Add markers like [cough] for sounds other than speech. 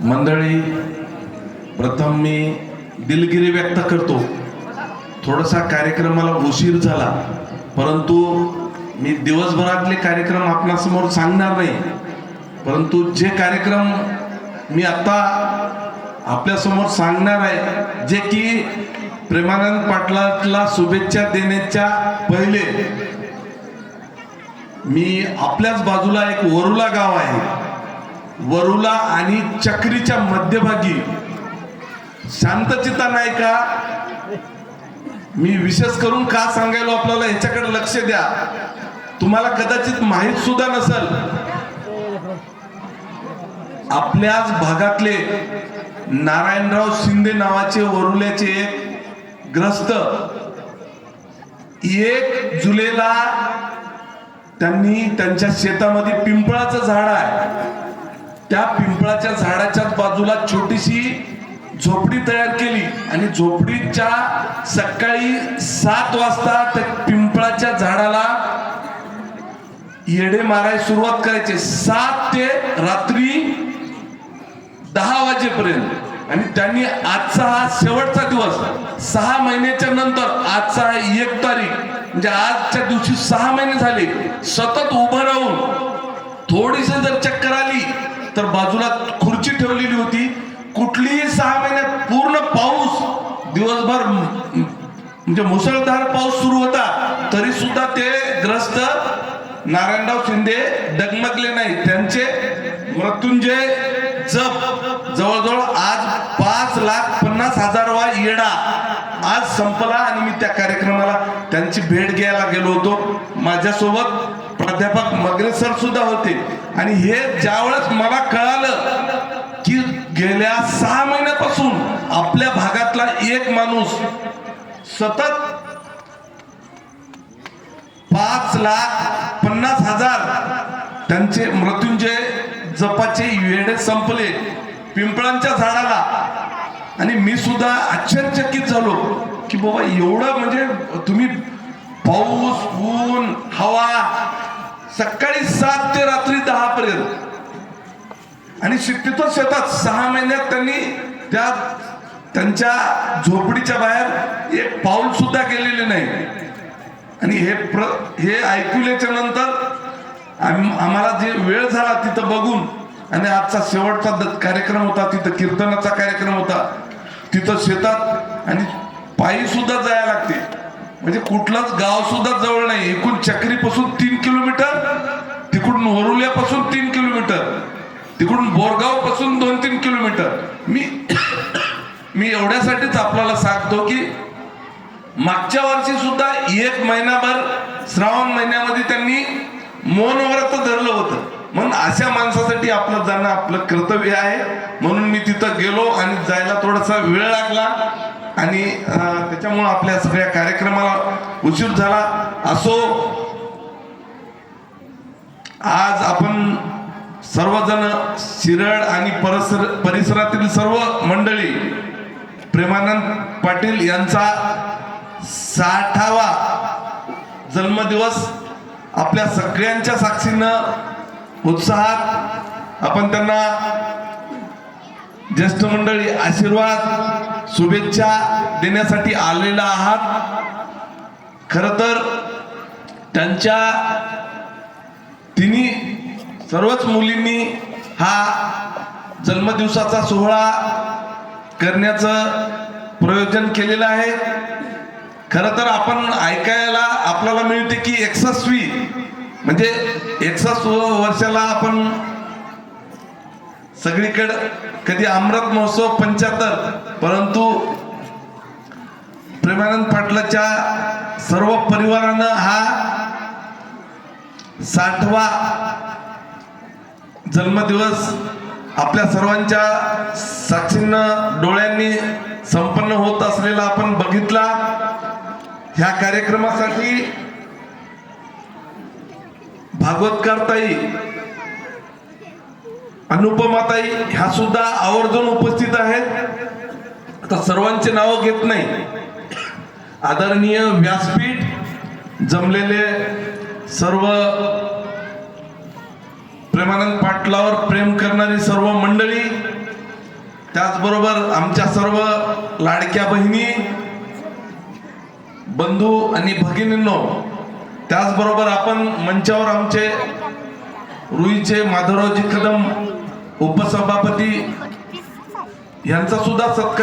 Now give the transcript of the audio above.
मंडळी प्रथम मी दिलगिरी व्यक्त करतो. थोडासा कार्यक्रमाला उशीर झाला परंतु मी दिवसभरातले कार्यक्रम आपणासमोर सांगणार नाही. परंतु जे कार्यक्रम मी आता आपल्यासमोर सांगणार आहे जे की प्रेमानंद पाटलाला शुभेच्छा देण्याच्या पहिले मी आपल्याच बाजूला एक वरुला गाव आहे. वरुला आणि चक्रीच्या मध्यभागी. शांतचिता नाही का? मी विशेष करून का सांगायलो आपल्याला? ह्याच्याकडे लक्ष द्या. तुम्हाला कदाचित माहीत सुद्धा नसल. आपल्याच भागातले नारायणराव शिंदे नावाचे वरुल्याचे ग्रस्त एक जुलैला त्यांनी त्यांच्या शेतामध्ये पिंपळाचं झाड आहे. त्या पिंपळाच्या झाडाच्या बाजूला छोटीशी झोपडी तयार केली आणि झोपडीच्या सकाळी सात वाजता त्या पिंपळाच्या झाडाला येडे मारायला सुरुवात करायचे. सात ते रात्री दहा वाजेपर्यंत. आणि त्यांनी आजचा हा शेवटचा दिवस सहा महिन्याच्या नंतर आजचा एक तारीख म्हणजे आजच्या दिवशी सहा महिने झाले. सतत उभं राहून थोडीशी जर चक्कर आली तर बाजूला खुर्ची ठेवलेली होती. कुठलीही सहा महिन्यात पूर्ण पाऊस दिवसभर म्हणजे मुसळधार पाऊस सुरू होता तरी सुद्धा ते ग्रस्त नारायणराव शिंदे डगमगले नाही त्यांचे मृत्युंजय जप. जवळजवळ आज पाच लाख पन्नास हजार वा येडा आज संपला आणि मी त्या कार्यक्रमाला त्यांची भेट घ्यायला गेलो होतो. माझ्यासोबत प्राध्यापक मगरे सर सुद्धा होते. आणि हे ज्यावेळेस मला कळालं की गेल्या सहा महिन्यापासून आपल्या भागातला एक माणूस सतत पाच लाख पन्नास हजार त्यांचे मृत्युंजय जपाचे वेडे संपले पिंपळांच्या झाडाला. आणि मी सुद्धा आश्चर्यचकित झालो की बाबा एवढं म्हणजे तुम्ही पाऊस ऊन हवा सकाळी सात ते रात्री दहा पर्यंत. आणि शे- तिथं शेतात सहा महिन्यात त्यांनी त्या त्यांच्या झोपडीच्या बाहेर एक पाऊल सुद्धा गेलेले नाही. आणि हे प्र हे ऐकल्याच्या नंतर आम्हाला जे वेळ झाला तिथं बघून आणि आजचा शेवटचा द- कार्यक्रम होता तिथं कीर्तनाचा कार्यक्रम होता तिथं शेतात आणि पायी सुद्धा जायला लागते. म्हणजे कुठलाच गाव सुद्धा जवळ नाही. एकूण चक्रीपासून तीन किलोमीटर तिकडून वरुल्यापासून तीन किलोमीटर तिकडून बोरगावपासून दोन तीन किलोमीटर. मी [coughs] मी एवढ्यासाठीच आपल्याला सांगतो की मागच्या वर्षी सुद्धा एक महिनाभर श्रावण महिन्यामध्ये त्यांनी मौनव्रत धरलं होतं. म्हणून अशा माणसासाठी आपलं जाणं आपलं कर्तव्य आहे. म्हणून मी तिथं गेलो आणि जायला थोडासा वेळ लागला. आणि त्याच्यामुळं आपल्या सगळ्या कार्यक्रमाला उशीर झाला. असो आज आपण सर्वजण शिरड आणि परिसर परिसरातील सर्व मंडळी प्रेमानंद पाटील यांचा साठावा जन्मदिवस आपल्या सगळ्यांच्या साक्षीनं उत्साहात आपण त्यांना ज्येष्ठ मंडळी आशीर्वाद शुभेच्छा देण्यासाठी आलेला आहात. खर तर त्यांच्या तिन्ही सर्वच मुलींनी हा जन्मदिवसाचा सोहळा करण्याचं प्रयोजन केलेलं आहे. खरं तर आपण ऐकायला आपल्याला मिळते की एकसष्टवी म्हणजे एकसष्ट वर्षाला आपण सगळीकडे कधी अमृत महोत्सव पंच्याहत्तर परंतु प्रेमानंद पाटलाच्या सर्व परिवारानं हा साठवा जन्मदिवस आपल्या सर्वांच्या साक्षीनं डोळ्यांनी संपन्न होत असलेला आपण बघितला. ह्या कार्यक्रमासाठी भागवतकारताई अनुपमाताई ह्या सुद्धा आवर्जून उपस्थित आहेत. आता सर्वांचे नावं घेत नाही. आदरणीय व्यासपीठ जमलेले सर्व प्रेमानंद पाटलावर प्रेम करणारी सर्व मंडळी त्याचबरोबर आमच्या सर्व लाडक्या बहिणी बंधू आणि भगिनींनो त्याचबरोबर आपण मंचावर आमचे रुईचे माधवरावजी कदम उपसभापती यांचा सुद्धा सत्कार